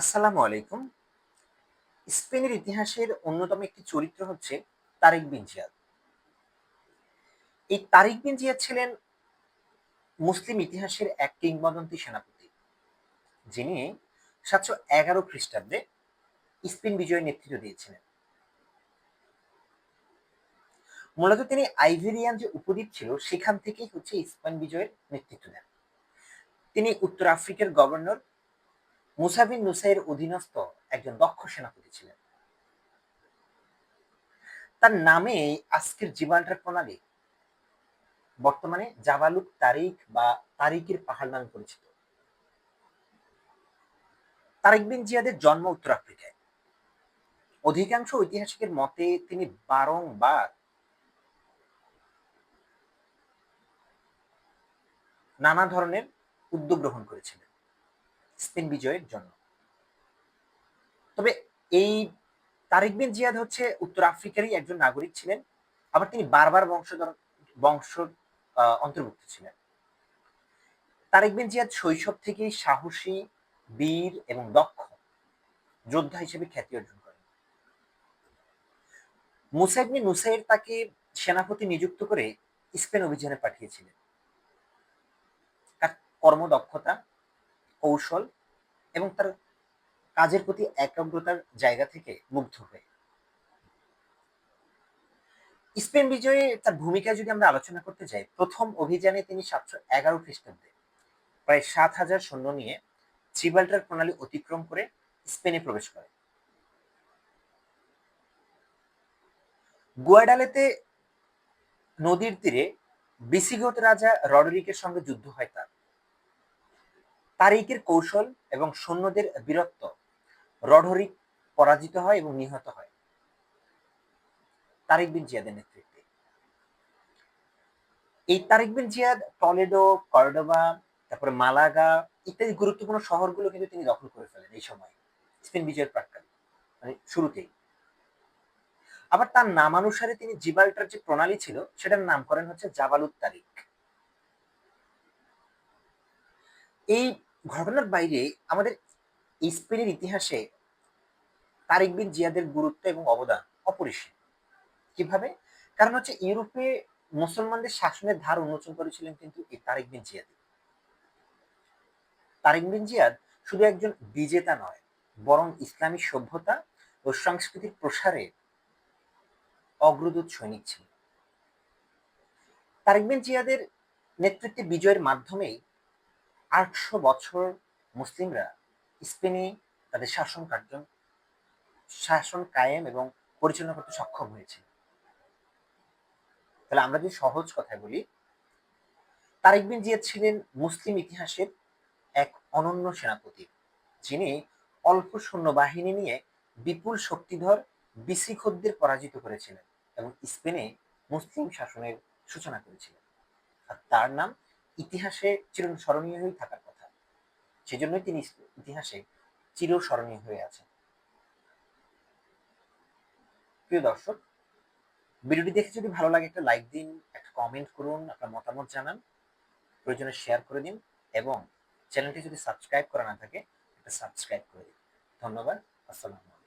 আসসালামু আলাইকুম। স্পেনের ইতিহাসের অন্যতম একটি চরিত্র হচ্ছে তারিক বিন জিয়াদ। এই তারিক বিন জিয়াদ ছিলেন মুসলিম ইতিহাসের এক কিংবদন্তি সেনাপতি, যিনি সাতশো এগারো খ্রিস্টাব্দে স্পেন বিজয়ের নেতৃত্ব দিয়েছিলেন। মূলত তিনি আইভেরিয়ান যে উপদ্বীপ ছিল, সেখান থেকেই হচ্ছে স্পেন বিজয়ের নেতৃত্ব দেন। তিনি উত্তর আফ্রিকার গভর্নর মুসাবিন নুসাইয়ের অধীনস্থ একজন দক্ষ সেনাপতি ছিলেন। তার নামে আজকের জিবাল্টার প্রণালী বর্তমানে জাবালুক তারিক বা তারিকের পাহাড় নামে পরিচিত। তারিক বিন জিয়াদের জন্ম উত্তর আফ্রিকায়। অধিকাংশ ঐতিহাসিকের মতে তিনি বারংবার নানা ধরনের উদ্যোগ গ্রহণ করেছিলেন। স্পেন বিজয়ের জন্য। তবে এই তারিক বিন জিয়াদ হচ্ছে উত্তর আফ্রিকারই একজন নাগরিক ছিলেন, আবার তিনি বারবার বংশধর, বংশ অন্তর্ভুক্ত ছিলেন। তারিক বিন জিয়াদ শৈশব থেকেই সাহসী, বীর এবং দক্ষ যোদ্ধা হিসেবে খ্যাতি অর্জন করেন। মুসাইবনি নুসাইর তাকে সেনাপতি নিযুক্ত করে স্পেন অভিযানে পাঠিয়েছিলেন। তার কর্মদক্ষতা কৌশল এবং তার কাজের প্রতি একাগ্রতার জায়গা থেকে মুগ্ধ হয়ে। স্পেন বিজয়ে তার ভূমিকা যদি আমরা আলোচনা করতে যাই, প্রথম অভিযানে তিনি সাতশো এগারো খ্রিস্টাব্দে প্রায় সাত হাজার সৈন্য নিয়ে জিবাল্টার প্রণালী অতিক্রম করে স্পেনে প্রবেশ করে গুয়াডালেতে নদীর তীরে বিসিগত রাজা রডরিকের সঙ্গে যুদ্ধ হয় তার। তারিকের কৌশল এবং সৈন্যদের বীরত্ব রডরিক পরাজিত হয় এবং নিহত হয়। তারিক বিন জিয়াদের নেতৃত্বে। এই Tariq bin Ziyad, Toledo, Cordoba, তারপরে মালাগা ইত্যাদি গুরুত্বপূর্ণ শহরগুলো কিন্তু তিনি দখল করে ফেলেন এই সময়। স্পেন বিজয়ের প্রাককালে মানে শুরুতেই। আবার তার নামানুসারে তিনি জিবাল্টার যে প্রণালী ছিল, সেটার নাম করেন হচ্ছে জাবালুত তারিক। এই ঘটনার বাইরে আমাদের স্পেনের ইতিহাসে তারিক বিন জিয়াদের গুরুত্ব এবং অবদান অপরিসীম। কীভাবে? কারণ হচ্ছে ইউরোপে মুসলমানদের শাসনের ধার উন্মোচন করেছিলেন কিন্তু এই তারিক বিন জিয়াদ। তারিক বিন জিয়াদ শুধু একজন বিজেতা নয়, বরং ইসলামী সভ্যতা ও সংস্কৃতির প্রসারে অগ্রদূত সৈনিক ছিলেন। তারিক বিন জিয়াদের নেতৃত্বে বিজয়ের মাধ্যমেই আটশো বছর মুসলিমরা স্পেনে তাদের শাসন কার্য, শাসন কায়েম এবং পরিচালনা করতে সক্ষম হয়েছে। তাহলে আমরা যদি সহজ কথায় বলি, তারিক বিন জিয়াদ ছিলেন মুসলিম ইতিহাসের এক অনন্য সেনাপতি, যিনি অল্প সৈন্য বাহিনী নিয়ে বিপুল শক্তিধর বিসিখদ্দের পরাজিত করেছিলেন এবং স্পেনে মুসলিম শাসনের সূচনা করেছিলেন। আর তার নাম ইতিহাসে চিরস্মরণীয় হয়ে থাকার কথা। সেজন্যই তিনি ইতিহাসে চিরস্মরণীয় হয়ে আছেন। প্রিয় দর্শক, ভিডিওটি দেখে যদি ভালো লাগে একটা লাইক দিন, একটা কমেন্ট করুন, আপনার মতামত জানান, প্রয়োজনে শেয়ার করে দিন এবং চ্যানেলটি যদি সাবস্ক্রাইব করা না থাকে, একটা সাবস্ক্রাইব করে দিন। ধন্যবাদ, আসসালামু